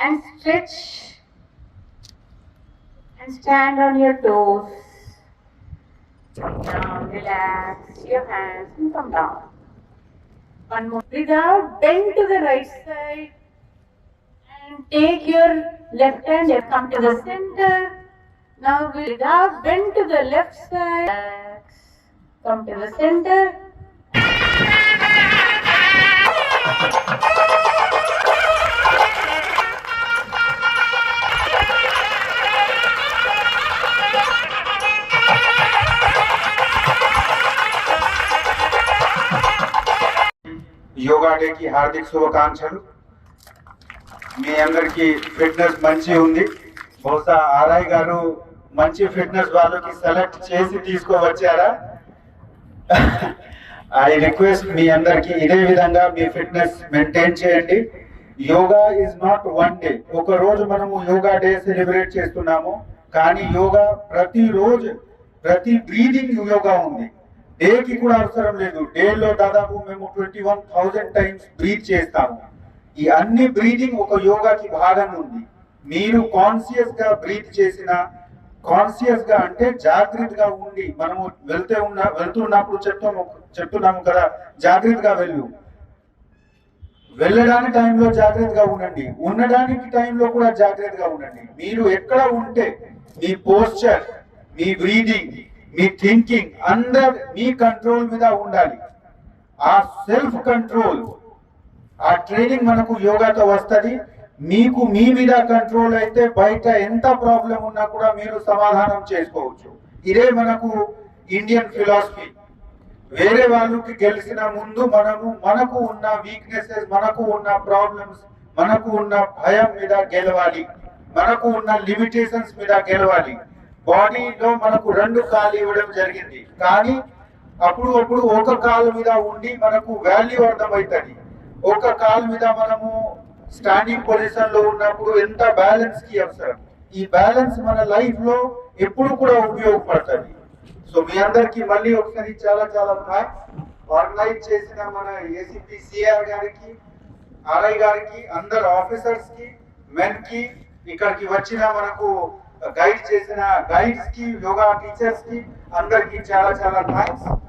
and stretch and stand on your toes. Now relax your hands and come down. One more. Breathe out, bend to the right side and take your left hand and come to the center. Now breathe out, bend to the left side. Relax. Come to the center. Yoga డేకి హార్దిక శుభాకాంక్షలు. మీ అందరికి fitness మంచి ఉంది. బహుశా RI గారు మంచి fitness వాళ్ళకి select చేసి తీసుకువచ్చారా? ఐ రిక్వెస్ట్ మీ అందరికి ఇదే విధంగా మీ ఫిట్నెస్ మెయింటైన్ చేయండి. Yoga is not one day. ఒక రోజు మనము యోగా డే సెలబ్రేట్ చేస్తున్నాము. కానీ యోగా ప్రతిరోజు ప్రతి బ్రీదింగ్ యోగా ఉంది. డేకి కూడా అవసరం లేదు. డేలో దాదాపు మేము twenty one thousand times breathe చేస్తాము. ఈ అన్ని బ్రీతింగ్ ఒక యోగాకి భాగం ఉంది. మీరు కాన్సియస్గా బ్రీత్ చేసిన కాన్సియస్గా అంటే జాగ్రత్తగా ఉండి మనము వెళ్తే ఉన్న వెళ్తున్నప్పుడు చెప్తాము చెప్తున్నాము కదా జాగ్రత్తగా వెళ్ళు. వెళ్ళడానికి టైంలో జాగ్రత్తగా ఉండండి. ఉండడానికి టైంలో కూడా జాగ్రత్తగా ఉండండి. మీరు ఎక్కడ ఉంటే మీ పోస్చర్ మీ బ్రీదింగ్ మీ థింకింగ్ అందరు మీ కంట్రోల్ మీద ఉండాలి. ఆ సెల్ఫ్ కంట్రోల్ ఆ ట్రైనింగ్ మనకు యోగాతో వస్తుంది. మీకు మీ మీద కంట్రోల్ అయితే బయట ఎంత ప్రాబ్లం ఉన్నా కూడా మీరు సమాధానం చేసుకోవచ్చు. ఇదే మనకు ఇండియన్ ఫిలాసఫీ వేరే వాళ్ళకి గెలిచిన ముందు మనము మనకు ఉన్న వీక్నెసెస్ మనకు ఉన్న ప్రాబ్లమ్స్ మనకు ఉన్న భయం మీద గెలవాలి. మనకు ఉన్న లిమిటేషన్స్ మీద గెలవాలి. బాడీలో మనకు రెండు కాలు ఇవ్వడం జరిగింది. కానీ అప్పుడు అప్పుడు ఒక కాలు మీద ఉండి మనకు వాల్యూ అర్థమవుతుంది. ఒక కాలు మీద మనము స్టాండింగ్ పొజిషన్లో ఉన్నప్పుడు ఎంత బ్యాలెన్స్కి అవసరం? ఈ బ్యాలెన్స్ మన లైఫ్లో ఎప్పుడు కూడా ఉపయోగపడుతుంది. సో మీ అందరికి మళ్ళీ ఒకసారి చాలా చాలా థ్యాంక్స్ ఆర్గనైజ్ చేసిన మన ఏసీపీ సిఆర్ గారికి ఆర్ఐ గారికి అందరు ఆఫీసర్స్కి మెన్కి ఇక్కడికి వచ్చిన మనకు గైడ్ చేసిన గైడ్స్కి యోగా టీచర్స్కి అందరికి చాలా చాలా థ్యాంక్స్